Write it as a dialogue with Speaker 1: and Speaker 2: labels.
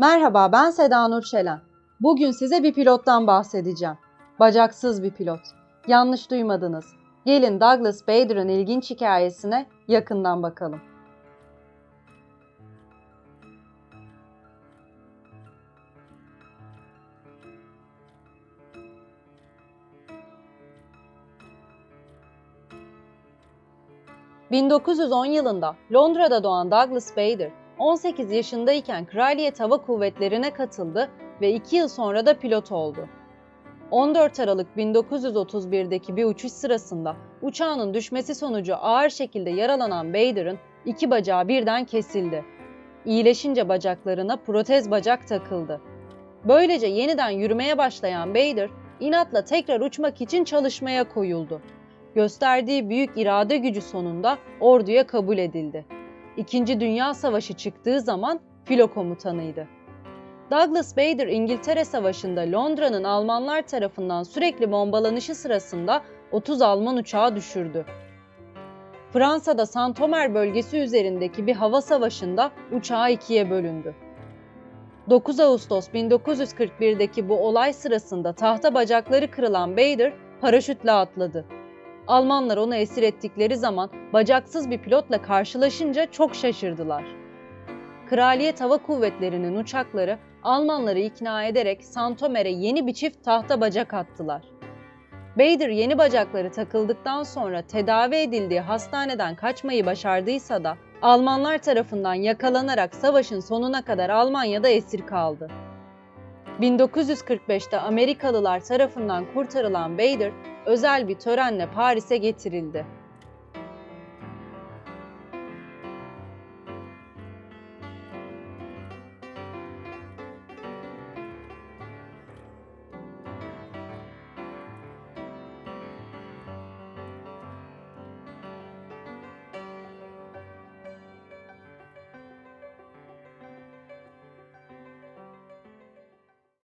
Speaker 1: Merhaba ben Seda Nur Şelen. Bugün size bir pilottan bahsedeceğim. Bacaksız bir pilot. Yanlış duymadınız. Gelin Douglas Bader'ın ilginç hikayesine yakından bakalım. ...1910 yılında Londra'da doğan Douglas Bader, 18 yaşındayken Kraliyet Hava Kuvvetleri'ne katıldı ve 2 yıl sonra da pilot oldu. 14 Aralık 1931'deki bir uçuş sırasında uçağının düşmesi sonucu ağır şekilde yaralanan Bader'ın iki bacağı birden kesildi. İyileşince bacaklarına protez bacak takıldı. Böylece yeniden yürümeye başlayan Bader, inatla tekrar uçmak için çalışmaya koyuldu. Gösterdiği büyük irade gücü sonunda orduya kabul edildi. İkinci Dünya Savaşı çıktığı zaman filo komutanıydı. Douglas Bader İngiltere Savaşı'nda Londra'nın Almanlar tarafından sürekli bombalanışı sırasında 30 Alman uçağı düşürdü. Fransa'da Saint-Omer bölgesi üzerindeki bir hava savaşında uçağı ikiye bölündü. 9 Ağustos 1941'deki bu olay sırasında tahta bacakları kırılan Bader paraşütle atladı. Almanlar onu esir ettikleri zaman bacaksız bir pilotla karşılaşınca çok şaşırdılar. Kraliyet Hava Kuvvetleri'nin uçakları Almanları ikna ederek Santomer'e yeni bir çift tahta bacak attılar. Bader yeni bacakları takıldıktan sonra tedavi edildiği hastaneden kaçmayı başardıysa da Almanlar tarafından yakalanarak savaşın sonuna kadar Almanya'da esir kaldı. 1945'te Amerikalılar tarafından kurtarılan Bader özel bir törenle Paris'e getirildi.